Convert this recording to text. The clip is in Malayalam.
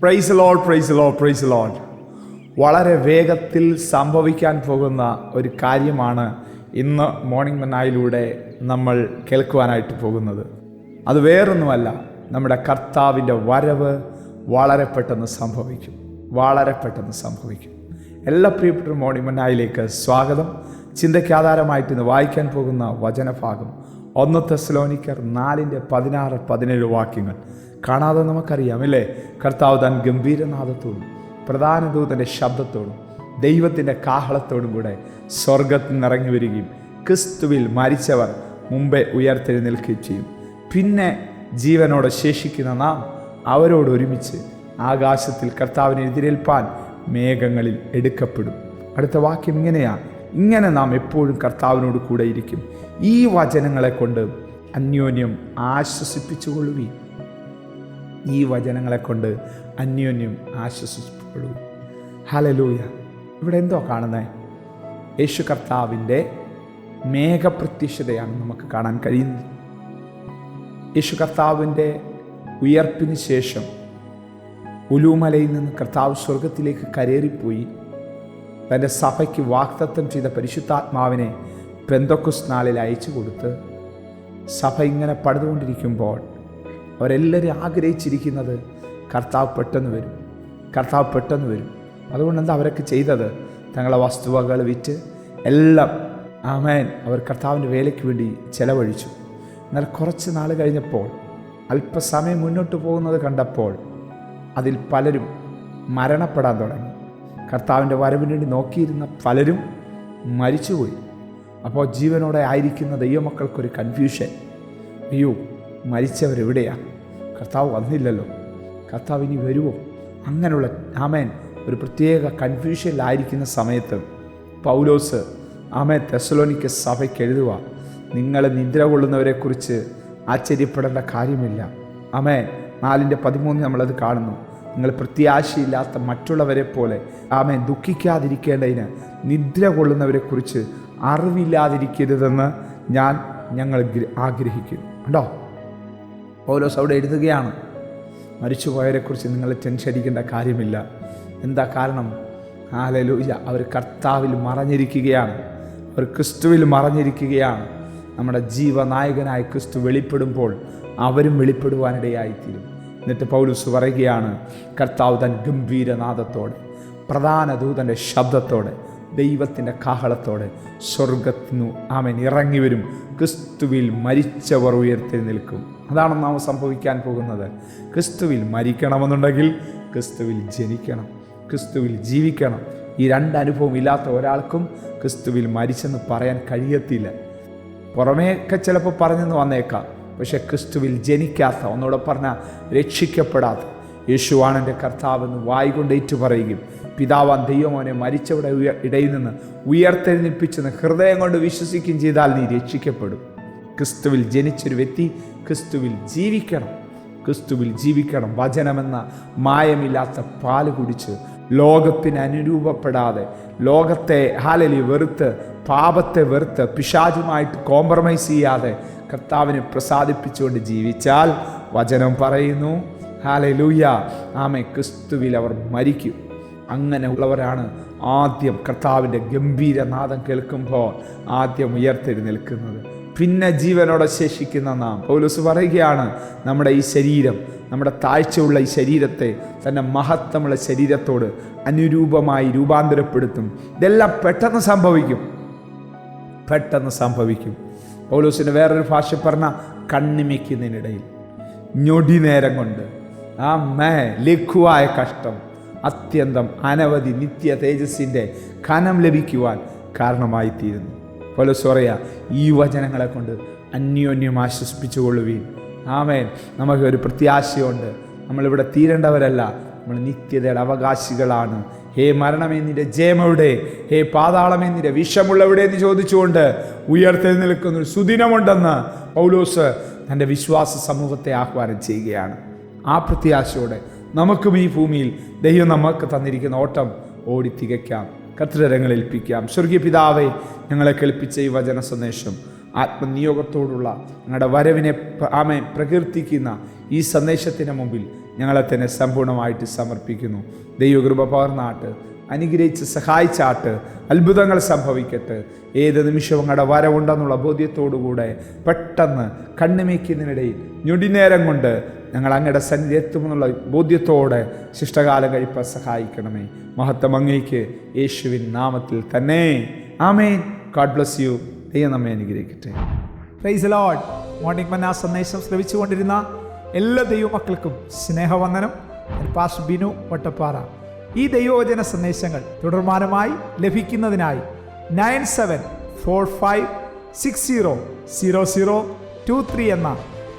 പ്രൈസ് ലോൾ പ്രൈസ് ലോൾ പ്രൈസ് ലോൾ വളരെ വേഗത്തിൽ സംഭവിക്കാൻ പോകുന്ന ഒരു കാര്യമാണ് ഇന്ന് മോർണിംഗ് മന്നായിലൂടെ നമ്മൾ കേൾക്കുവാനായിട്ട് പോകുന്നത്. അത് വേറൊന്നുമല്ല നമ്മുടെ കർത്താവിന്റെ വരവ് വളരെ പെട്ടെന്ന് സംഭവിക്കും വളരെ പെട്ടെന്ന് സംഭവിക്കും. എല്ലാ പ്രിയപ്പെട്ട മോർണിംഗ് മന്നായിലേക്ക് സ്വാഗതം. ചിന്തയ്ക്ക് ആധാരമായിട്ട് ഇന്ന് വായിക്കാൻ പോകുന്ന വചനഭാഗം ഒന്ന് തെസ്ലോനിക്കർ നാലിന്റെ പതിനാറ് പതിനേഴ് വാക്യങ്ങൾ. കാണാതെ നമുക്കറിയാം അല്ലേ? കർത്താവ് താൻ ഗംഭീരനാഥത്തോടും പ്രധാന ദൂതന്റെ ശബ്ദത്തോടും ദൈവത്തിന്റെ കാഹളത്തോടും കൂടെ സ്വർഗത്തിൽ നിറഞ്ഞു വരികയും ക്രിസ്തുവിൽ മരിച്ചവർ മുമ്പേ ഉയർത്തെഴുന്നേൽക്കുകയും ചെയ്യും. പിന്നെ ജീവനോടെ ശേഷിക്കുന്ന നാം അവരോട് ഒരുമിച്ച് ആകാശത്തിൽ കർത്താവിനെ എതിരേൽപ്പാൻ മേഘങ്ങളിൽ എടുക്കപ്പെടും. അടുത്ത വാക്യം ഇങ്ങനെയാണ് ഇങ്ങനെ നാം എപ്പോഴും കർത്താവിനോട് കൂടെ ഇരിക്കും. ഈ വചനങ്ങളെ കൊണ്ട് അന്യോന്യം ആശ്വസിപ്പിച്ചുകൊള്ളുകയും ഈ വചനങ്ങളെ കൊണ്ട് അന്യോന്യം ആശ്വസിപ്പിച്ചുകൊള്ളുക ഹലലൂയ ഇവിടെ എന്തോ കാണുന്നത് യേശു കർത്താവിന്റെ മേഘപ്രത്യക്ഷതയാണ് നമുക്ക് കാണാൻ കഴിയുന്നത്. യേശു കർത്താവിന്റെ ഉയർപ്പിന് ശേഷം ഉലുമലയിൽ നിന്ന് കർത്താവ് സ്വർഗത്തിലേക്ക് കരേറിപ്പോയി. തന്റെ സഭയ്ക്ക് വാക്തത്വം ചെയ്ത പരിശുദ്ധാത്മാവിനെ പെന്തക്കൊസ് നാളിൽ അയച്ചു കൊടുത്ത് സഭ ഇങ്ങനെ പടുതുകൊണ്ടിരിക്കുമ്പോൾ അവരെല്ലാവരും ആഗ്രഹിച്ചിരിക്കുന്നത് കർത്താവ് പെട്ടെന്ന് വരും. കർത്താവ് പെട്ടെന്ന് വരും. അതുകൊണ്ട് എന്താ അവരൊക്കെ ചെയ്തത്? തങ്ങളെ വസ്തുവകൾ വിറ്റ് എല്ലാം ആമേൻ അവർ കർത്താവിന്റെ വേലയ്ക്ക് വേണ്ടി ചെലവഴിച്ചു. എന്നാൽ കുറച്ച് നാൾ കഴിഞ്ഞപ്പോൾ അല്പസമയം മുന്നോട്ട് പോകുന്നത് കണ്ടപ്പോൾ അതിൽ പലരും മരണപ്പെടാൻ തുടങ്ങി. കർത്താവിന്റെ വരവിന് വേണ്ടി നോക്കിയിരുന്ന പലരും മരിച്ചുപോയി. അപ്പോൾ ജീവനോടെ ആയിരിക്കുന്ന ദൈവമക്കൾക്കൊരു കൺഫ്യൂഷൻ അയ്യോ മരിച്ചവരെവിടെയാണ് കർത്താവ് വന്നില്ലല്ലോ. കർത്താവ് ഇനി വരുമോ അങ്ങനെയുള്ള ആമേൻ. ഒരു പ്രത്യേക കൺഫ്യൂഷനിലായിരിക്കുന്ന സമയത്ത് പൗലോസ് ആമേ തെസലോനിക്ക് സഭയ്ക്ക് എഴുതുക നിങ്ങൾ നിദ്ര കൊള്ളുന്നവരെക്കുറിച്ച് ആശ്ചര്യപ്പെടേണ്ട കാര്യമില്ല. ആമേ നാലിന്റെ പതിമൂന്ന് നമ്മളത് കാണുന്നു. നിങ്ങൾ പ്രത്യാശയില്ലാത്ത മറ്റുള്ളവരെ പോലെ ആമേ ദുഃഖിക്കാതിരിക്കേണ്ടതിന് നിദ്ര കൊള്ളുന്നവരെക്കുറിച്ച് അറിവില്ലാതിരിക്കരുതെന്ന് ഞാൻ ഞങ്ങൾ ആഗ്രഹിക്കും ആഗ്രഹിക്കുന്നു. ഉണ്ടോ പൗലോസ് അവിടെ എഴുതുകയാണ് മരിച്ചുപോയവരെക്കുറിച്ച് നിങ്ങൾ ടെൻഷൻ അടിക്കേണ്ട കാര്യമില്ല. എന്താ കാരണം? ആലലൂയ അവർ കർത്താവിൽ മറഞ്ഞിരിക്കുകയാണ്. അവർ ക്രിസ്തുവിൽ മറഞ്ഞിരിക്കുകയാണ്. നമ്മുടെ ജീവനായകനായ ക്രിസ്തു വെളിപ്പെടുമ്പോൾ അവരും വെളിപ്പെടുവാനിടയായിത്തീരും. എന്നിട്ട് പൗലൂസ് പറയുകയാണ് കർത്താവ് തൻ ഗംഭീരനാഥത്തോടെ പ്രധാന ദൂതന്റെ ശബ്ദത്തോടെ ദൈവത്തിന്റെ കാഹളത്തോടെ സ്വർഗത്തിനു അവൻ ഇറങ്ങി വരും. ക്രിസ്തുവിൽ മരിച്ചവർ ഉയർത്തെഴുന്നേൽക്കും അതാണ് നാം സംഭവിക്കാൻ പോകുന്നത്. ക്രിസ്തുവിൽ മരിക്കണമെന്നുണ്ടെങ്കിൽ ക്രിസ്തുവിൽ ജനിക്കണം. ക്രിസ്തുവിൽ ജീവിക്കണം. ഈ രണ്ട് അനുഭവം ഇല്ലാത്ത ഒരാൾക്കും ക്രിസ്തുവിൽ മരിച്ചെന്ന് പറയാൻ കഴിയത്തില്ല. പുറമേയൊക്കെ ചിലപ്പോൾ പറഞ്ഞെന്ന് വന്നേക്കാം. പക്ഷെ ക്രിസ്തുവിൽ ജനിക്കാത്ത ഒന്നുകൂടെ പറഞ്ഞാൽ രക്ഷിക്കപ്പെടാത്ത യേശുവാണ് എന്റെ കർത്താവെന്ന് വായികൊണ്ട് ഏറ്റു പറയുകയും പിതാവാൻ ദൈവമോനെ മരിച്ചവിടെ ഉയ ഇടയിൽ നിന്ന് ഉയർത്തെഴുന്നിപ്പിച്ചെന്ന് ഹൃദയം കൊണ്ട് വിശ്വസിക്കുകയും ചെയ്താൽ നീ രക്ഷിക്കപ്പെടും. ക്രിസ്തുവിൽ ജനിച്ചൊരു വ്യക്തി ക്രിസ്തുവിൽ ജീവിക്കണം. ക്രിസ്തുവിൽ ജീവിക്കണം. വചനമെന്ന മായമില്ലാത്ത പാൽ കുടിച്ച് ലോകത്തിന് അനുരൂപപ്പെടാതെ ലോകത്തെ ഹാലലി വെറുത്ത് പാപത്തെ വെറുത്ത് പിശാചുമായിട്ട് കോംപ്രമൈസ് ചെയ്യാതെ കർത്താവിനെ പ്രസാദിപ്പിച്ചുകൊണ്ട് ജീവിച്ചാൽ വചനം പറയുന്നു. ഹാലലൂയ. ആമെ ക്രിസ്തുവിൽ അവർ മരിക്കും. അങ്ങനെ ഉള്ളവരാണ് ആദ്യം കർത്താവിന്റെ ഗംഭീരനാദം കേൾക്കുമ്പോൾ ആദ്യം ഉയർത്തെഴുന്നേൽക്കുന്നത്. പിന്നെ ജീവനോടെ ശേഷിക്കുന്ന നാം. പൗലോസ് പറയുകയാണ് നമ്മുടെ ഈ ശരീരം നമ്മുടെ താഴ്ചയുള്ള ഈ ശരീരത്തെ തന്നെ മഹത്വമുള്ള ശരീരത്തോട് അനുരൂപമായി രൂപാന്തരപ്പെടുത്തും. ഇതെല്ലാം പെട്ടെന്ന് സംഭവിക്കും. പെട്ടെന്ന് സംഭവിക്കും. പൗലോസിന്റെ വേറൊരു ഭാഷ പറഞ്ഞ കണ്ണിമയ്ക്കുന്നതിനിടയിൽ. ഞൊടി നേരം കൊണ്ട് ആ മേ ലഘുവായ കഷ്ടം. അത്യന്തം അനവധി നിത്യ തേജസ്സിന്റെ ഖനം ലഭിക്കുവാൻ കാരണമായി തീരുന്നു പൗലോസ് പറയാ ഈ വചനങ്ങളെ കൊണ്ട് അന്യോന്യം ആശ്വസിപ്പിച്ചു കൊള്ളുകയും ആമേൻ. നമുക്ക് ഒരു പ്രത്യാശയുണ്ട്. നമ്മളിവിടെ തീരേണ്ടവരല്ല. നമ്മൾ നിത്യതയുടെ അവകാശികളാണ്. ഹേ മരണമേ നിന്റെ ഹേ പാതാളമേ നിന്റെ വിഷമുള്ളവിടെ എന്ന് ചോദിച്ചുകൊണ്ട് ഉയർത്തെഴുന്നേൽക്കുന്ന ഒരു സുദിനമുണ്ടെന്ന് പൗലോസ് തന്റെ വിശ്വാസ സമൂഹത്തെ ആഹ്വാനം ചെയ്യുകയാണ്. ആ പ്രത്യാശയോടെ നമുക്കും ഈ ഭൂമിയിൽ ദൈവം നമുക്ക് തന്നിരിക്കുന്ന ഓട്ടം ഓടി തികയ്ക്കാം കർത്തരങ്ങൾ സ്വർഗീയ പിതാവെ ഞങ്ങളെ കേൾപ്പിച്ച ഈ വചന സന്ദേശം ആത്മനിയോഗത്തോടുള്ള ഞങ്ങളുടെ വരവിനെ ആമേ പ്രകീർത്തിക്കുന്ന ഈ സന്ദേശത്തിന് മുമ്പിൽ ഞങ്ങളെ തന്നെ സമ്പൂർണമായിട്ട് സമർപ്പിക്കുന്നു. ദൈവകൃപ പകർന്നാട്ട് അനുഗ്രഹിച്ച് സഹായിച്ചാട്ട് അത്ഭുതങ്ങൾ സംഭവിക്കട്ടെ. ഏത് നിമിഷവും ഞങ്ങളുടെ വരവുണ്ടെന്നുള്ള ബോധ്യത്തോടുകൂടെ പെട്ടെന്ന് കണ്ണുമേക്കുന്നതിനിടയിൽ ഞൊടിനേരം കൊണ്ട് ഞങ്ങൾ അങ്ങയുടെ സന്നിധി എത്തുമെന്നുള്ള ബോധ്യത്തോടെ ശിഷ്ടകാലം കഴിപ്പാൻ സഹായിക്കണമേ. മഹത്വം അങ്ങേക്ക് യേശുവിൻ നാമത്തിൽ തന്നെ. ആമേൻ. ഗാഡ് ബ്ലസ് യു ദൈവം നമ്മെ അനുഗ്രഹിക്കട്ടെ. പ്രൈസ് ലോഡ് മോർണിംഗ് മന്ന സന്ദേശം ശ്രവിച്ചുകൊണ്ടിരുന്ന എല്ലാ ദൈവമക്കൾക്കും സ്നേഹവന്ദനം. പാസ് ബിനു വട്ടപ്പാറ. ഈ ദൈവവചന സന്ദേശങ്ങൾ തുടർമാനമായി ലഭിക്കുന്നതിനായി nine seven four five six zero zero zero two three എന്ന